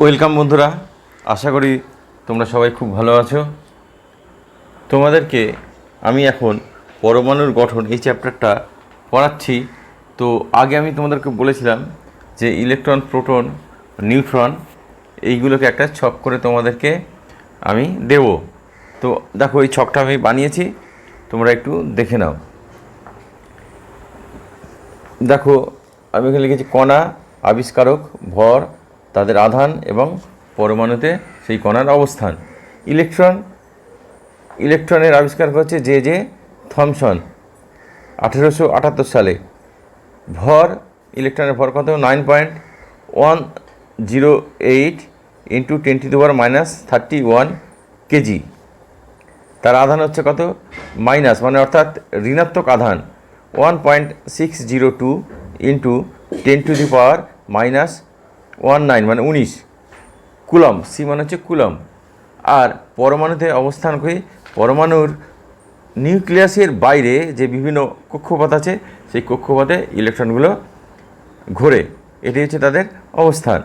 Welcome বন্ধুরা, আশা করি তোমরা সবাই খুব ভালো আছো। তোমাদেরকে আমি এখন পরমাণুর গঠন এই চ্যাপ্টারটা পড়াচ্ছি। তো আগে আমি তোমাদেরকে বলেছিলাম যে ইলেকট্রন, প্রোটন, নিউট্রন, এইগুলোকে একটা ছক করে তোমাদেরকে আমি দেব। তো দেখো, এই ছকটা আমি বানিয়েছি, তোমরা একটু দেখে নাও। দেখো, আমি এখানে লিখেছি কণা, আবিষ্কারক, ভর তাদের আধান এবং পরমাণুতে সেই কণার অবস্থান। ইলেকট্রন, ইলেকট্রনের আবিষ্কার হচ্ছে জে জে থমসন, আঠেরোশো আটাত্তর সালে। ভর, ইলেকট্রনের ভর কত? Nine point one zero eight into twenty two minus thirty one KG. তার আধান হচ্ছে কত? মাইনাস মানে অর্থাৎ ঋণাত্মক আধান। One point six zero two into ten to the power minus one nine মানে উনিশ। কুলম, সি মানে হচ্ছে কুলম। আর পরমাণুতে অবস্থান করে পরমাণুর নিউক্লিয়াসের বাইরে যে বিভিন্ন কক্ষপথ আছে, সেই কক্ষপথে ইলেকট্রনগুলো ঘোরে। এটি হচ্ছে তাদের অবস্থান।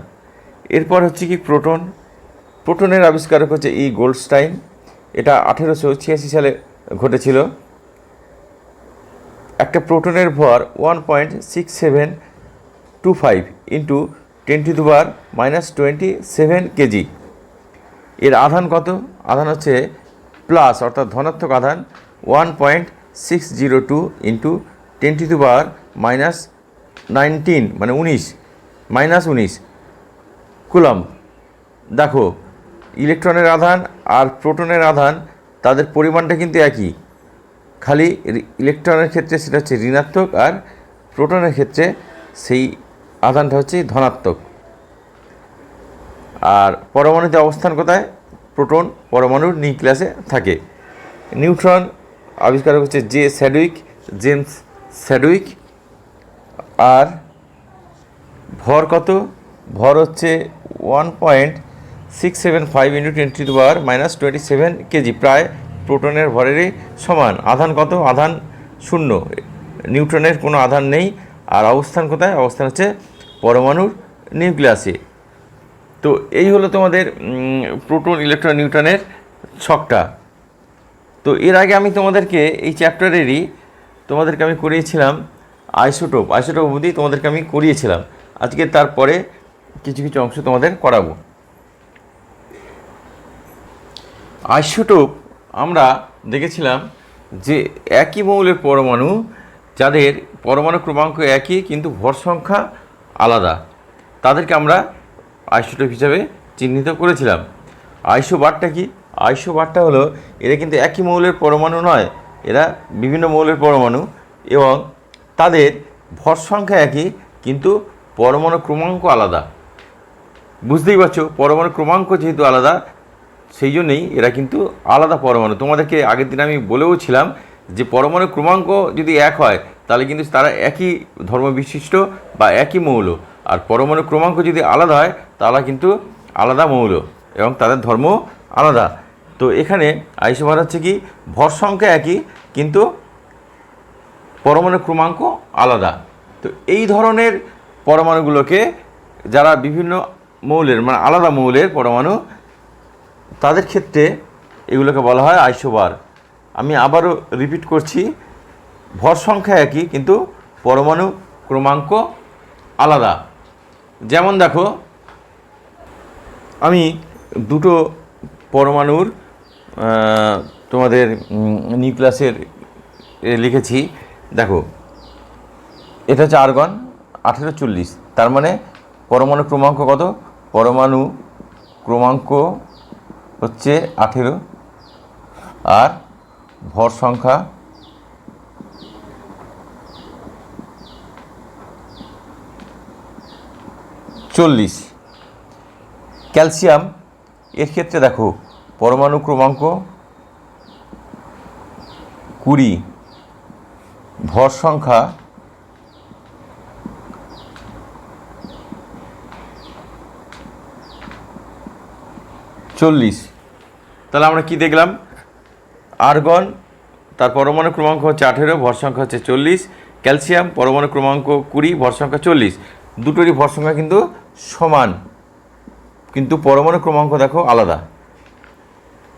এরপর হচ্ছে কি প্রোটন। প্রোটনের আবিষ্কারক হচ্ছে ই গোল্ডস্টাইন এটা আঠেরোশো ছিয়াশি সালে ঘটেছিল। একটা প্রোটনের ভর one point six seven two five into ten to bar minus twenty seven KG. এর আধান কত? আধান হচ্ছে প্লাস, অর্থাৎ ধনাত্মক আধান one point six zero two into ten to bar minus nineteen মানে উনিশ, মাইনাস উনিশ। কুলম দেখো, ইলেকট্রনের আধান আর প্রোটনের আধান, তাদের পরিমাণটা কিন্তু একই। খালি ইলেকট্রনের ক্ষেত্রে সেটা হচ্ছে ঋণাত্মক আর প্রোটনের ক্ষেত্রে সেই আধানটা হচ্ছে ধনাত্মক। আর পরমাণুতে অবস্থান কোথায়? প্রোটন পরমাণুর নিউক্লিয়াসে থাকে। নিউট্রন আবিষ্কার হচ্ছে জে স্যাডউইক, জেমস স্যাডউইক। আর ভর কত? ভর হচ্ছে one point six seven five into twenty two বার মাইনাস টোয়েন্টি সেভেন কেজি প্রায় প্রোটনের ভরেরই সমান। আধান কত? আধান শূন্য। নিউট্রনের কোনো আধান নেই। আর অবস্থান কোথায়? অবস্থান হচ্ছে পরমাণুর নিউক্লিয়াসে। তো এই হলো তোমাদের প্রোটন ইলেকট্রন নিউটনের ছকটা। তো এর আগে আমি তোমাদেরকে এই চ্যাপ্টারেরই তোমাদেরকে আমি করিয়েছিলাম আইসোটোপ। আইসোটোপ অবধি তোমাদেরকে আমি করিয়েছিলাম। আজকে তারপরে কিছু কিছু অংশ তোমাদের করাবো। আইসোটোপ আমরা দেখেছিলাম যে একই মৌলের পরমাণু, যাদের পরমাণু ক্রমাঙ্ক একই, কিন্তু ভর সংখ্যা আলাদা। তাদেরকে আমরা আইসোটোপ হিসাবে চিহ্নিত করেছিলাম। আইসো বারটা কি? আইসো বারটা হলো, এরা কিন্তু একই মৌলের পরমাণু নয়, এরা বিভিন্ন মৌলের পরমাণু এবং তাদের ভর সংখ্যা একই, কিন্তু পরমাণু ক্রমাঙ্ক আলাদা। বুঝতেই পারছ, পরমাণু ক্রমাঙ্ক যেহেতু আলাদা, সেই জন্যেই এরা কিন্তু আলাদা পরমাণু। তোমাদেরকে আগের দিন আমি বলেও ছিলাম যে পরমাণু ক্রমাঙ্ক যদি এক হয় তাহলে কিন্তু তারা একই ধর্ম বিশিষ্ট বা একই মৌল। আর পরমাণু ক্রমাঙ্ক যদি আলাদা হয়, তাহলে কিন্তু আলাদা মৌল এবং তাদের ধর্ম আলাদা। তো এখানে আইসোবার হচ্ছে কি, ভর সংখ্যা একই, কিন্তু পরমাণু ক্রমাঙ্ক আলাদা। তো এই ধরনের পরমাণুগুলোকে যারা বিভিন্ন মৌলের মানে আলাদা মৌলের পরমাণু, তাদের ক্ষেত্রে এগুলোকে বলা হয় আইসোবার। আমি আবারও রিপিট করছি ভর সংখ্যা একই, কিন্তু পরমাণু ক্রমাঙ্ক আলাদা। যেমন দেখো, আমি দুটো পরমাণুর তোমাদের নিউক্লিয়াসের, এ লিখেছি। দেখো, এটা হচ্ছে আর্গন, আঠেরো চল্লিশ। তার মানে পরমাণু ক্রমাঙ্ক কত? পরমাণু ক্রমাঙ্ক হচ্ছে আঠেরো। আর ভর সংখ্যা চল্লিশ। ক্যালসিয়াম, এর ক্ষেত্রে দেখো, পরমাণু ক্রমাঙ্ক কুড়ি। ভর সংখ্যা চল্লিশ। তাহলে আমরা কি দেখলাম? আর্গন, তার পরমাণু ক্রমাঙ্ক হচ্ছে আঠেরো, ভর সংখ্যা হচ্ছে চল্লিশ। ক্যালসিয়াম, পরমাণু ক্রমাঙ্ক কুড়ি, ভর সংখ্যা চল্লিশ। দুটোরই ভর সংখ্যা কিন্তু সমান। কিন্তু পরমাণু ক্রমাঙ্ক দেখো আলাদা।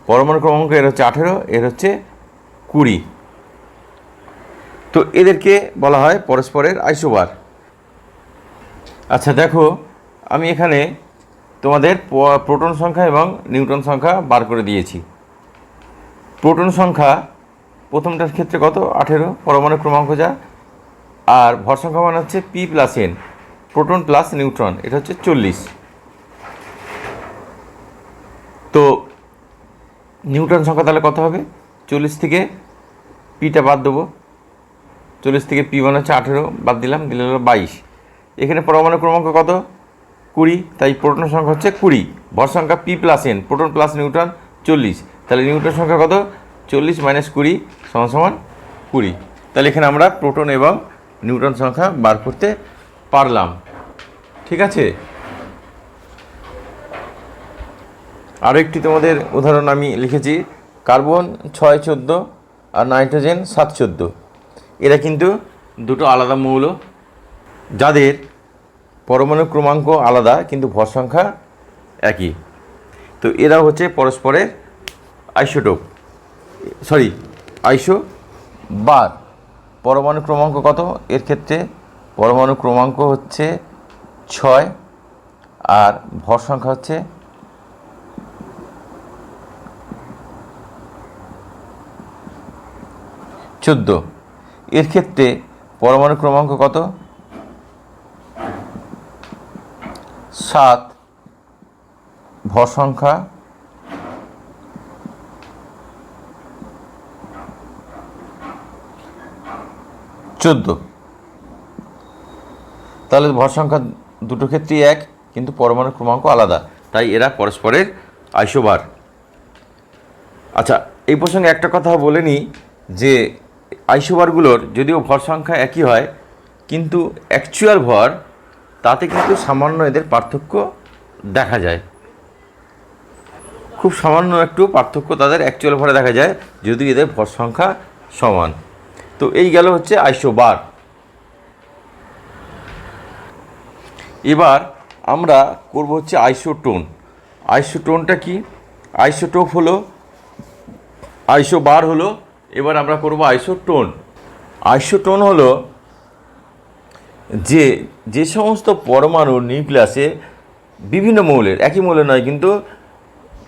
পরমাণু ক্রমাঙ্ক এর হচ্ছে আঠেরো, এর হচ্ছে কুড়ি। তো এদেরকে বলা হয় পরস্পরের আইসোবার। আচ্ছা দেখো, আমি এখানে তোমাদের প্রোটন সংখ্যা এবং নিউটন সংখ্যা বার করে দিয়েছি। প্রোটন সংখ্যা প্রথমটার ক্ষেত্রে কত? আঠেরো, পরমাণু ক্রমাঙ্ক যা। আর ভর সংখ্যা মানে হচ্ছে P plus N. Proton plus neutron এটা হচ্ছে চল্লিশ। তো নিউটন সংখ্যা তাহলে কত হবে? চল্লিশ থেকে পিটা বাদ দেবো। চল্লিশ থেকে পি মানে হচ্ছে আঠেরো, বাদ দিলাম, দিলে হলো বাইশ। এখানে পরমাণু ক্রমাঙ্ক কত? কুড়ি, তাই প্রোটন সংখ্যা হচ্ছে কুড়ি। ভর সংখ্যা P plus N proton plus newton চল্লিশ। তাহলে নিউটন সংখ্যা কত? চল্লিশ মাইনাস কুড়ি সমান সমান কুড়ি। তাহলে এখানে আমরা প্রোটন এবং নিউটন সংখ্যা বার করতে পারলাম। ঠিক আছে? আরও একটি তোমাদের উদাহরণ আমি লিখেছি। কার্বন ছয় চোদ্দ আর নাইট্রোজেন সাত চোদ্দ। এরা কিন্তু দুটো আলাদা মৌল। যাদের পরমাণু ক্রমাঙ্ক আলাদা, কিন্তু ভর সংখ্যা একই। তো এরা হচ্ছে পরস্পরের আইসোটোপ। সরি, আইসো বার। পরমাণু ক্রমাঙ্ক কত? এর ক্ষেত্রে পরমাণু ক্রমাঙ্ক হচ্ছে ছয় আর ভর সংখ্যা হচ্ছে চোদ্দ। এর ক্ষেত্রে পরমাণু ক্রমাঙ্ক কত? সাত। ভর সংখ্যা চোদ্দ। তাহলে ভর সংখ্যা দুটো ক্ষেত্রেই এক, কিন্তু পরমাণু ক্রমাঙ্ক আলাদা। তাই এরা পরস্পরের আইসোবার। আচ্ছা এই প্রসঙ্গে একটা কথা বলে নিই যে আইসোবারগুলোর যদিও ভর সংখ্যা একই হয়, কিন্তু অ্যাকচুয়াল ভর, তাতে কিন্তু সামান্য এদের পার্থক্য দেখা যায়। খুব সামান্য একটু পার্থক্য তাদের অ্যাকচুয়াল ভরে দেখা যায়, যদি এদের ভর সংখ্যা সমান। তো এই গেল হচ্ছে আইসোবার। এবার আমরা করব হচ্ছে আইসোটোন। আইসোটোনটা কি? আইসোটোপ হলো আইসো বার হলো এবার আমরা করব আইসোটোন। আইসোটোন হলো যে যে সমস্ত পরমাণু নিউক্লিয়াসে বিভিন্ন মৌলের একই মৌলের নয় কিন্তু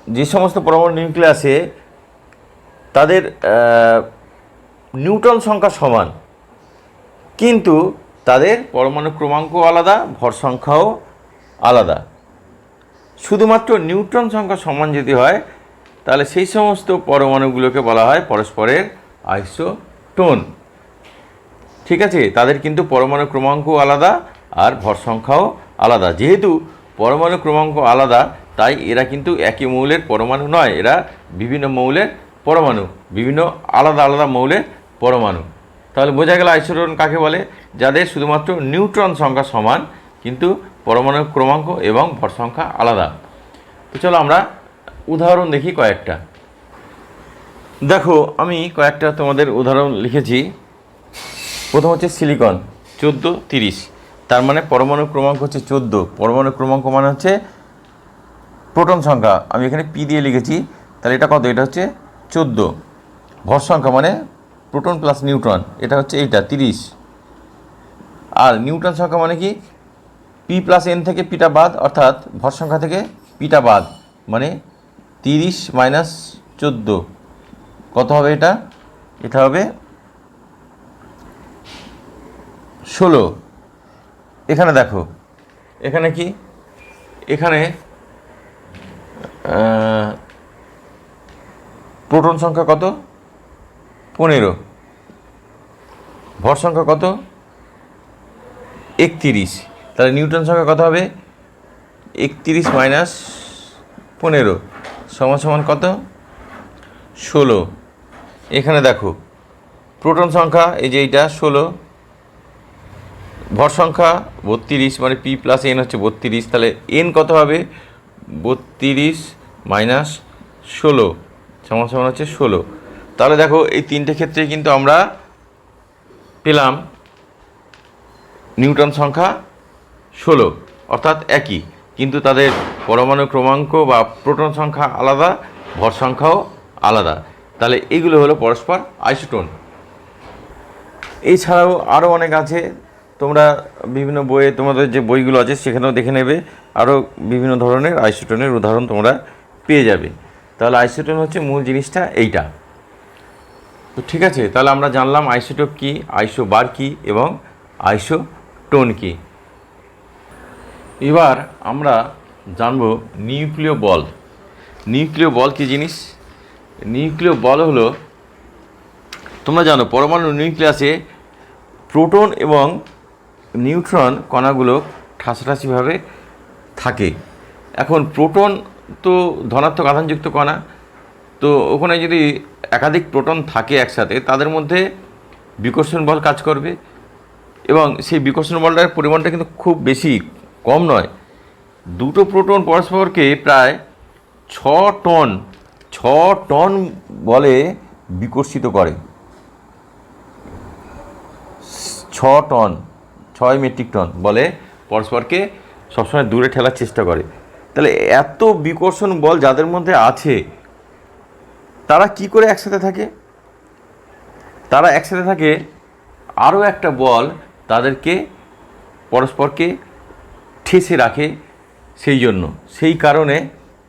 যে সমস্ত পরমাণু নিউক্লিয়াসে তাদের আহ, নিউটন সংখ্যা সমান। কিন্তু তাদের পরমাণু ক্রমাঙ্ক আলাদা, ভর সংখ্যাও আলাদা। শুধুমাত্র নিউট্রন সংখ্যা সমান যদি হয়, তাহলে সেই সমস্ত পরমাণুগুলোকে বলা হয় পরস্পরের আইসোটোন। ঠিক আছে? তাদের কিন্তু পরমাণু ক্রমাঙ্ক আলাদা আর ভর সংখ্যাও আলাদা। যেহেতু পরমাণু ক্রমাঙ্ক আলাদা, তাই এরা কিন্তু একই মৌলের পরমাণু নয়। এরা বিভিন্ন মৌলের পরমাণু, বিভিন্ন আলাদা আলাদা মৌলের পরমাণু। তাহলে বোঝা গেল আইসোটোন কাকে বলে? যাদের শুধুমাত্র নিউট্রন সংখ্যা সমান, কিন্তু পরমাণু ক্রমাঙ্ক এবং ভর সংখ্যা আলাদা। তো চলো আমরা উদাহরণ দেখি কয়েকটা। দেখো, আমি কয়েকটা তোমাদের উদাহরণ লিখেছি। প্রথম হচ্ছে সিলিকন, চোদ্দ, তিরিশ। তার মানে পরমাণু ক্রমাঙ্ক হচ্ছে চোদ্দ। পরমাণু ক্রমাঙ্ক মানে হচ্ছে প্রোটন সংখ্যা। আমি এখানে পি দিয়ে লিখেছি। তাহলে এটা কত? এটা হচ্ছে চোদ্দ। ভর সংখ্যা মানে প্রোটন প্লাস নিউট্রন এটা হচ্ছে এইটা, তিরিশ। আর নিউটন সংখ্যা মানে কি? পি প্লাস এন থেকে পিটা বাদ, অর্থাৎ ভর সংখ্যা থেকে পিটা বাদ মানে তিরিশ মাইনাস চোদ্দ। কত হবে এটা? এটা হবে ষোলো। এখানে দেখো, এখানে কি? এখানে প্রোটন সংখ্যা কত? পনেরো। ভর সংখ্যা কত? একত্রিশ। তাহলে নিউটন সংখ্যা কত হবে? একত্রিশ মাইনাস পনেরো। সমান সমান কত? ষোলো। এখানে দেখো, প্রোটন সংখ্যা, এই যে এইটা, ষোলো। ভর সংখ্যা, বত্রিশ মানে পি প্লাস এন হচ্ছে বত্রিশ। তাহলে এন কত হবে? বত্রিশ মাইনাস ষোলো। সমান সমান হচ্ছে ষোলো। তাহলে দেখো এই তিনটে ক্ষেত্রে কিন্তু আমরা পেলাম নিউটন সংখ্যা ষোলো, অর্থাৎ একই। কিন্তু তাদের পরমাণু ক্রমাঙ্ক বা প্রোটন সংখ্যা আলাদা, ভর সংখ্যাও আলাদা। তাহলে এগুলো হলো পরস্পর আইসোটোন। এছাড়াও আরও অনেক আছে। তোমরা বিভিন্ন বইয়ে, তোমাদের যে বইগুলো আছে, সেখানেও দেখে নেবে। আরও বিভিন্ন ধরনের আইসোটোনের উদাহরণ তোমরা পেয়ে যাবে। তাহলে আইসোটোন হচ্ছে মূল জিনিসটা এইটা। তো ঠিক আছে, তাহলে আমরা জানলাম আইসোটোপ কি, আইসো বার কি এবং আইসো টোন কি। এবার আমরা জানব নিউক্লিয় বল। নিউক্লিয় বল কি জিনিস? নিউক্লিয় বল হলো, তোমরা জানো পরমাণু নিউক্লিয়াসে প্রোটন এবং নিউট্রন কণাগুলো ঠাসাঠাসিভাবে থাকে। এখন প্রোটন তো ধনাত্মক আধানযুক্ত কণা, তো ওখানে যদি একাধিক প্রোটন থাকে একসাথে, তাদের মধ্যে বিকর্ষণ বল কাজ করবে এবং সেই বিকর্ষণ বলটার পরিমাণটা কিন্তু খুব বেশি কম নয়। দুটো প্রোটন পরস্পরকে প্রায় ছ টন ছ টন বলে বিকর্ষিত করে। ছ টন, ছয় মেট্রিক টন বলে পরস্পরকে সবসময় দূরে ঠেলার চেষ্টা করে। তাহলে এত বিকর্ষণ বল যাদের মধ্যে আছে তারা কি করে একসাথে থাকে? তারা একসাথে থাকে, আরও একটা বল তাদেরকে পরস্পরকে ঠেসে রাখে সেই জন্য। সেই কারণে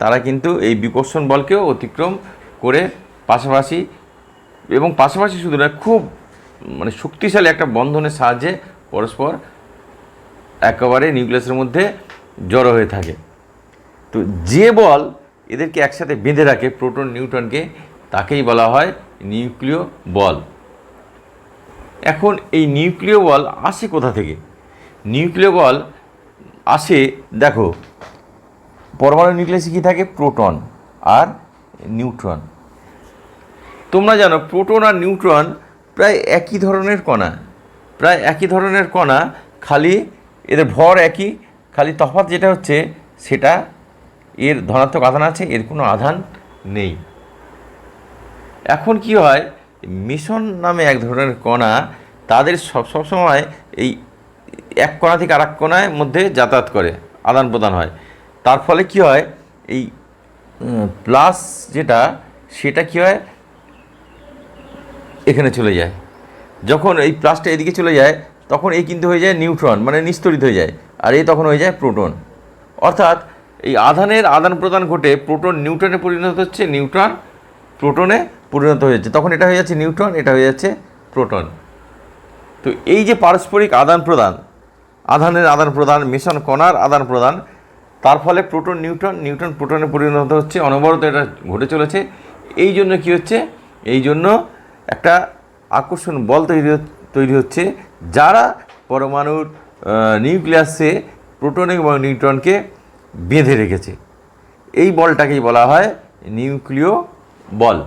তারা কিন্তু এই বিকর্ষণ বলকেও অতিক্রম করে পাশাপাশি এবং পাশাপাশি শুধু না খুব মানে শক্তিশালী একটা বন্ধনের সাহায্যে পরস্পর একেবারে নিউক্লিয়াসের মধ্যে জড়ো হয়ে থাকে। তো যে বল এদেরকে একসাথে বেঁধে রাখে, প্রোটন নিউট্রনকে তাকেই বলা হয় নিউক্লিয় বল। এখন এই নিউক্লিয় বল আসে কোথা থেকে? নিউক্লিয় বল আসে, দেখো, পরমাণু নিউক্লিয়াসে কী থাকে? প্রোটন আর নিউট্রন। তোমরা জানো, প্রোটন আর নিউট্রন প্রায় একই ধরনের কণা। প্রায় একই ধরনের কণা, খালি এদের ভর একই, খালি তফাৎ যেটা হচ্ছে সেটা এর ধনাত্মক আধান আছে, এর কোনো আধান নেই। এখন কি হয়, মিশন নামে এক ধরনের কণা, তাদের সব সবসময় এই এক কণা থেকে আরেক কণায় মধ্যে যাতায়াত করে, আদান প্রদান হয়। তার ফলে কি হয়, এই প্লাস যেটা, সেটা কি হয়, এখানে চলে যায়। যখন এই প্লাসটা এদিকে চলে যায়, তখন এই কিন্তু হয়ে যায় নিউট্রন মানে নিস্তরিত হয়ে যায়, আর এই তখন হয়ে যায় প্রোটন। অর্থাৎ এই আধানের আদান প্রদান ঘটে প্রোটন নিউট্রনে পরিণত হচ্ছে, নিউট্রন প্রোটনে পরিণত হয়ে যাচ্ছে তখন এটা হয়ে যাচ্ছে নিউট্রন, এটা হয়ে যাচ্ছে প্রোটন। তো এই যে পারস্পরিক আদান প্রদান, আধানের আদান প্রদান, মিশন কণার আদান প্রদান, তার ফলে প্রোটন নিউট্রন নিউট্রন প্রোটনে পরিণত হচ্ছে, অনবরত এটা ঘটে চলেছে। এই জন্য কী হচ্ছে? এই জন্য একটা আকর্ষণ বল তৈরি তৈরি হচ্ছে, যারা পরমাণুর নিউক্লিয়াসে প্রোটন এবং নিউট্রনকে বেঁধে রেখেছে। এই বলটাকেই বলা হয় নিউক্লিয় বল।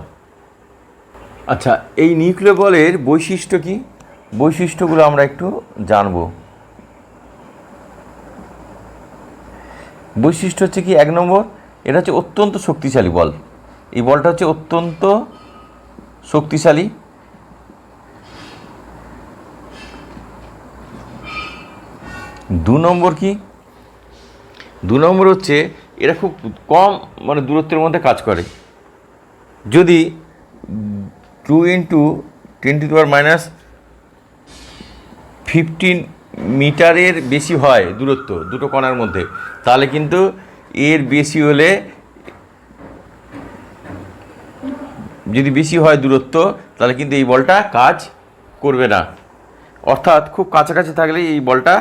আচ্ছা এই নিউক্লিয় বলের বৈশিষ্ট্য কি? বৈশিষ্ট্যগুলো আমরা একটু জানব। বৈশিষ্ট্য হচ্ছে কি? এক নম্বর, এটা হচ্ছে অত্যন্ত শক্তিশালী বল। এই বলটা হচ্ছে অত্যন্ত শক্তিশালী। দু নম্বর কি? দু নম্বর হচ্ছে, এরা খুব কম মানে দূরত্বের মধ্যে কাজ করে। যদি টু ইন্টু টোয়েন্টি টু আর মাইনাস ফিফটিন মিটারের বেশি হয় দূরত্ব দুটো কণার মধ্যে, তাহলে কিন্তু এর বেশি হলে যদি বেশি হয় দূরত্ব, তাহলে কিন্তু এই বলটা কাজ করবে না। অর্থাৎ খুব কাছাকাছি থাকলে এই বলটা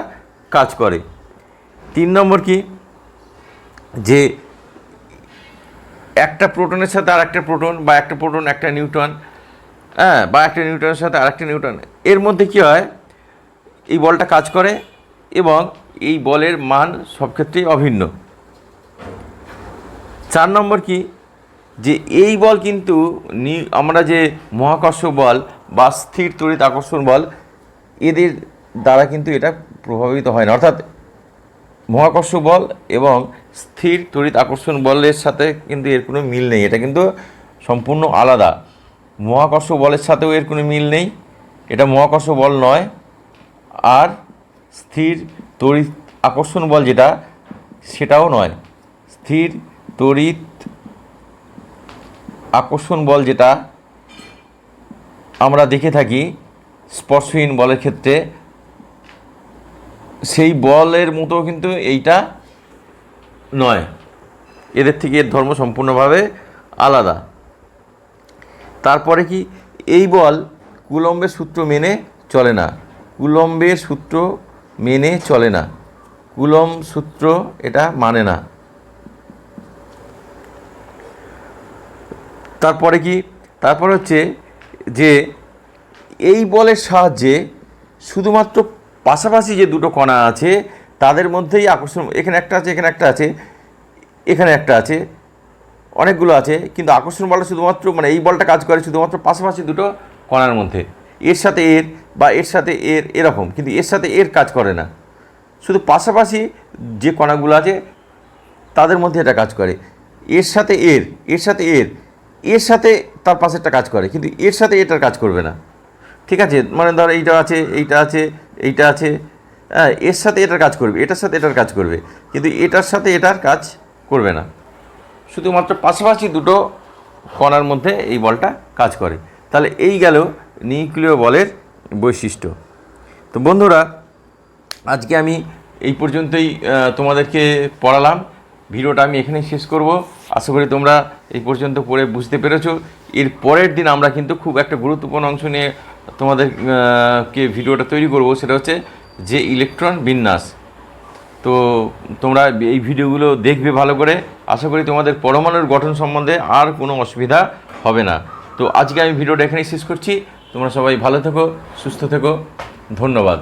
কাজ করে। তিন নম্বর কি? যে একটা প্রোটনের সাথে আর একটা প্রোটন বা একটা প্রোটন, একটা নিউট্রন হ্যাঁ বা একটা নিউট্রনের সাথে আরেকটা নিউট্রন। এর মধ্যে কি হয়? এই বলটা কাজ করে এবং এই বলের মান সব ক্ষেত্রেই অভিন্ন। চার নম্বর কি? যে এই বল কিন্তু আমরা যে মহাকর্ষ বল বা স্থির তড়িৎ আকর্ষণ বল, এদের দ্বারা কিন্তু এটা প্রভাবিত হয় না। অর্থাৎ মহাকর্ষ বল এবং স্থির তড়িৎ আকর্ষণ বলের সাথে কিন্তু এর কোনো মিল নেই। এটা কিন্তু সম্পূর্ণ আলাদা। মহাকর্ষ বলের সাথেও এর কোনো মিল নেই। এটা মহাকর্ষ বল নয়। আর স্থির তড়িৎ আকর্ষণ বল যেটা, সেটাও নয়। স্থির তড়িৎ আকর্ষণ বল যেটা, আমরা দেখে থাকি স্পর্শহীন বলের ক্ষেত্রে, সেই বলের মতো কিন্তু এইটা নয়। এদের থেকে এর ধর্ম সম্পূর্ণভাবে আলাদা। তারপরে কি? এই বল কুলম্বের সূত্র মেনে চলে না। কুলম্বের সূত্র মেনে চলে না। কুলম্ব সূত্র এটা মানে না। তারপরে কি? তারপর হচ্ছে যে এই বলের সাহায্যে শুধুমাত্র পাশাপাশি যে দুটো কণা আছে তাদের মধ্যেই আকর্ষণ, এখানে একটা আছে, এখানে একটা আছে, এখানে একটা আছে, অনেকগুলো আছে, কিন্তু আকর্ষণ বলটা শুধুমাত্র মানে এই বলটা কাজ করে শুধুমাত্র পাশাপাশি দুটো কণার মধ্যে। এর সাথে এর বা এর সাথে এর এরকম, কিন্তু এর সাথে এর কাজ করে না। শুধু পাশাপাশি যে কণাগুলো আছে, তাদের মধ্যে এটা কাজ করে। এর সাথে এর এর সাথে এর এর সাথে তার পাশেরটা কাজ করে, কিন্তু এর সাথে এটার কাজ করবে না। ঠিক আছে? মানে ধর এইটা আছে এইটা আছে এইটা আছে হ্যাঁ এর সাথে এটার কাজ করবে, এটার সাথে এটার কাজ করবে, কিন্তু এটার সাথে এটার কাজ করবে না। শুধুমাত্র পাশাপাশি দুটো কণার মধ্যে এই বলটা কাজ করে। তাহলে এই গেল নিউক্লিয় বলের বৈশিষ্ট্য। তো বন্ধুরা, আজকে আমি এই পর্যন্তই তোমাদেরকে পড়ালাম। ভিডিওটা আমি এখানেই শেষ করব। আশা করি তোমরা এই পর্যন্ত পড়ে বুঝতে পেরেছ। এর পরের দিন আমরা কিন্তু খুব একটা গুরুত্বপূর্ণ অংশ নিয়ে তোমাদেরকে ভিডিওটা তৈরি করব, সেটা হচ্ছে যে ইলেকট্রন বিন্যাস। তো তোমরা এই ভিডিওগুলো দেখবে ভালো করে। আশা করি তোমাদের পরমাণুর গঠন সম্বন্ধে আর কোনো অসুবিধা হবে না। তো আজকে আমি ভিডিওটা এখানেই শেষ করছি। তোমরা সবাই ভালো থেকো, সুস্থ থেকো। ধন্যবাদ।